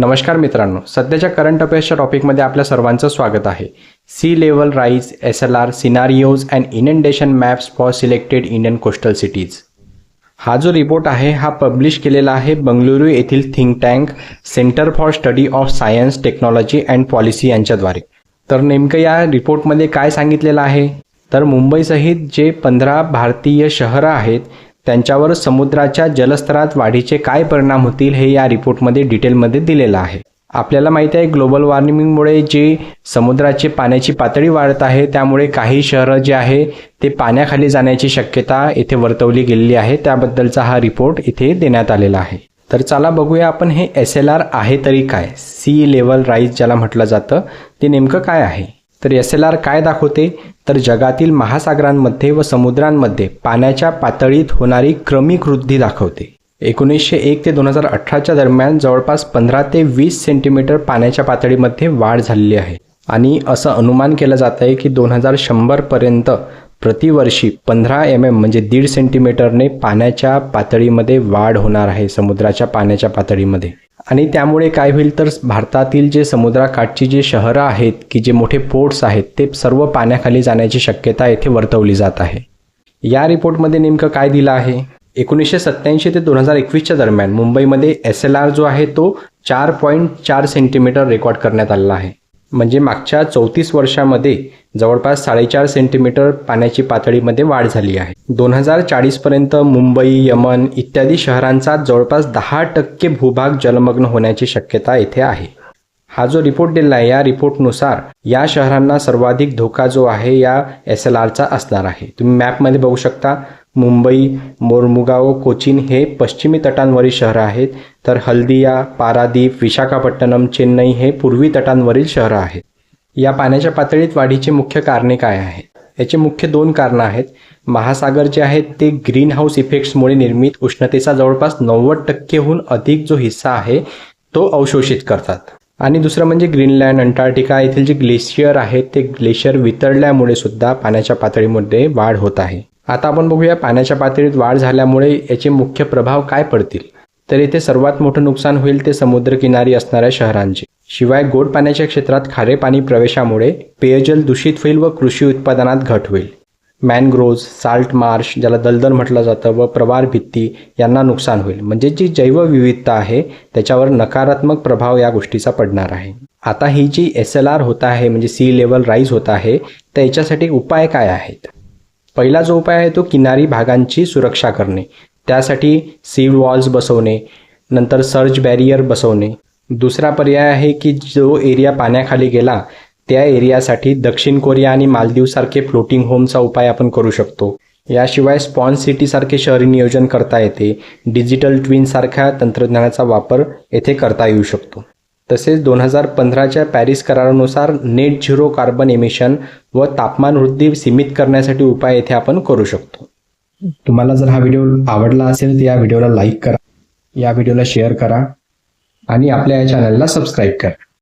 नमस्कार मित्रांनो सध्याच्या करंट अफेअर्सच्या टॉपिकमध्ये आपल्या सर्वांचं स्वागत आहे. Sea level rise S L R scenarios and inundation maps for selected Indian coastal cities हा जो रिपोर्ट आहे हा पब्लिश केलेला आहे बंगळुरू येथील think tank centre for study of science technology and policy यांच्याद्वारे. तर नेमकं या रिपोर्टमध्ये काय सांगितलेलं आहे? तर मुंबईसहित जे पंधरा भारतीय शहरं आहेत त्यांच्यावर समुद्राच्या जलस्तरात वाढीचे काय परिणाम होतील हे या रिपोर्टमध्ये डिटेलमध्ये दिलेलं आहे. आपल्याला माहिती आहे ग्लोबल वॉर्मिंगमुळे जे समुद्राची पाण्याची पातळी वाढत आहे त्यामुळे काही शहरं जे आहे ते पाण्याखाली जाण्याची शक्यता इथे वर्तवली गेलेली आहे. त्याबद्दलचा हा रिपोर्ट इथे देण्यात आलेला आहे. तर चला बघूया आपण हे एस एल आर आहे तरी काय? सी लेवल राईज ज्याला म्हटलं जातं ते नेमकं काय आहे? तर एस एल आर काय दाखवते? तर जगातील महासागरांमध्ये व समुद्रांमध्ये पाण्याच्या पातळीत होणारी क्रमिक वृद्धी दाखवते. एकोणीसशे एक ते दोन हजार अठराच्या दरम्यान जवळपास पंधरा ते वीस सेंटीमीटर पाण्याच्या पातळीमध्ये वाढ झालेली आहे. आणि असं अनुमान केलं जात आहे की दोन हजार शंभरपर्यंत प्रतिवर्षी पंधरा एम एम म्हणजे दीड सेंटीमीटरने पाण्याच्या पातळीमध्ये वाढ होणार आहे समुद्राच्या पाण्याच्या पातळीमध्ये. आणि त्यामुळे काय होईल तर भारतातील जे समुद्राकाठची जी शहरं आहेत की जे मोठे पोर्ट्स आहेत ते सर्व पाण्याखाली जाण्याची शक्यता येथे वर्तवली जात आहे. या रिपोर्टमध्ये नेमकं काय दिलं आहे? एकोणीसशे सत्त्याऐंशी ते दोन हजार एकवीसच्या दरम्यान मुंबईमध्ये एस एल आर जो आहे तो चार पॉईंट चार सेंटीमीटर रेकॉर्ड करण्यात आलेला आहे. म्हणजे मागच्या चौतीस वर्षामध्ये जवळपास साडेचार सेंटीमीटर पाण्याची पातळीमध्ये वाढ झाली आहे. दोन हजार चाळीसपर्यंत मुंबई यमन इत्यादी शहरांचा जवळपास दहा टक्के भूभाग जलमग्न होण्याची शक्यता येथे आहे. हा जो रिपोर्ट दिला आहे या रिपोर्टनुसार या शहरांना सर्वाधिक धोका जो आहे या एस एल आरचा असणार आहे. तुम्ही मॅपमध्ये बघू शकता मुंबई मोरमुगाव कोचीन हे पश्चिमी तटांवरील शहरं आहेत. तर हल्दिया पारादीप विशाखापट्टणम चेन्नई हे पूर्वी तटांवरील शहरं आहेत. या पाण्याच्या पातळीत वाढीची मुख्य कारणे काय आहेत? याचे मुख्य दोन कारणं आहेत. महासागर जे आहेत ते ग्रीन हाऊस इफेक्ट्समुळे निर्मित उष्णतेचा जवळपास नव्वद टक्केहून अधिक जो हिस्सा आहे तो अवशोषित करतात. आणि दुसरं म्हणजे ग्रीनलँड अंटार्क्टिका येथील जे ग्लेशियर आहेत ते ग्लेशियर वितळल्यामुळे सुद्धा पाण्याच्या पातळीमध्ये वाढ होत आहे. आता आपण बघूया पाण्याच्या पातळीत वाढ झाल्यामुळे याचे मुख्य प्रभाव काय पडतील? तर येथे सर्वात मोठं नुकसान होईल ते समुद्रकिनारी असणाऱ्या शहरांचे. शिवाय गोड पाण्याच्या क्षेत्रात खारे पाणी प्रवेशामुळे पेयजल दूषित होईल व कृषी उत्पादनात घट होईल. मॅनग्रोव्ज साल्ट मार्श ज्याला दलदल म्हटलं जातं व प्रवार भित्ती यांना नुकसान होईल. म्हणजे जी जैवविविधता आहे त्याच्यावर नकारात्मक प्रभाव या गोष्टीचा पडणार आहे. आता ही जी एस एल आर होत आहे म्हणजे सी लेवल राईज होत आहे तर याच्यासाठी उपाय काय आहेत? पहिला जो उपाय आहे तो किनारी भागांची सुरक्षा करणे. त्यासाठी सी वॉल्स बसवणे नंतर सर्च बॅरियर बसवणे दुसरा पर्याय आहे की जो एरिया पाण्याखाली गेला त्या एरियासाठी दक्षिण कोरिया आणि मालदीवसारखे फ्लोटिंग होमचा उपाय आपण करू शकतो. याशिवाय स्पॉन्स सिटीसारखे शहरी नियोजन करता येते. डिजिटल ट्विनसारख्या तंत्रज्ञानाचा वापर येथे करता येऊ शकतो. तसेच दोन हजार पंधराच्या पॅरिस करारानुसार नेट झिरो कार्बन एमिशन व तापमान वृद्धी सीमित करण्यासाठी उपाय येथे आपण करू शकतो. तुम्हाला जर हा व्हिडिओ आवडला असेल तर या व्हिडिओला लाईक करा. या व्हिडिओला शेअर करा. आणि आपल्या या चॅनलला सबस्क्राईब करा.